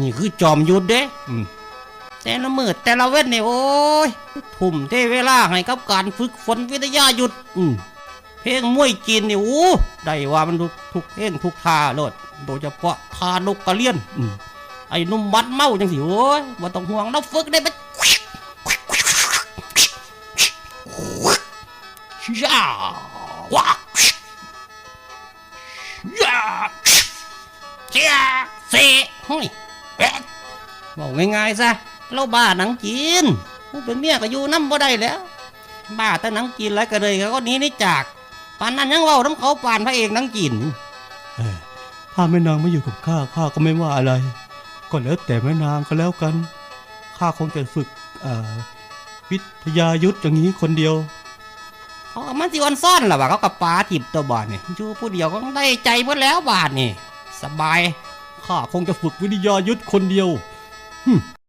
นี่คือจอมยุทธเด้แต่ละมือแต่ละเว้นเนี่ยโอ้ยทุ่มเทเวลาให้กับการฝึกฝนวิทยายุทธเพลงมวยจีนนี่โอ้ได้ว่ามันทุกเพลงทุกท่าโลดโดยเฉพาะท่านกกระเลียนอไอ้นุ่มบัดเมาจังสิโอ้ยว่าต้องห่วงเราฝึกได้ไปย่าว้าย่าเจ้าเสเฮ้ย บอกง่ายๆซะเราบ้าหนังจีนผู้เป็นเมียก็อยู่น้ำบ่ได้แหล้ว บ้าแต่หนังจีนแล้วก็เลยก็หนี้นี่จากปานนั้นยังเว่าน้ำเขาปานพระเอกหนังจีนถ้าแม่นางไม่อยู่กับข้าข้าก็ไม่ว่าอะไร ก็แล้วแต่แม่นางก็แล้วกันข้าคงจะฝึกเอ่อวิทยายุทธอย่างนี้คนเดียวเขาก็มันสิวันซ่อนล่ะว่าเขากับปลาทิบตัวบาทนี่อยู่ผู้เดียวก็ได้ใจหมดแล้วบาทนี่ สบาย ข้าคงจะฝึกวิทยายุทธคนเดียว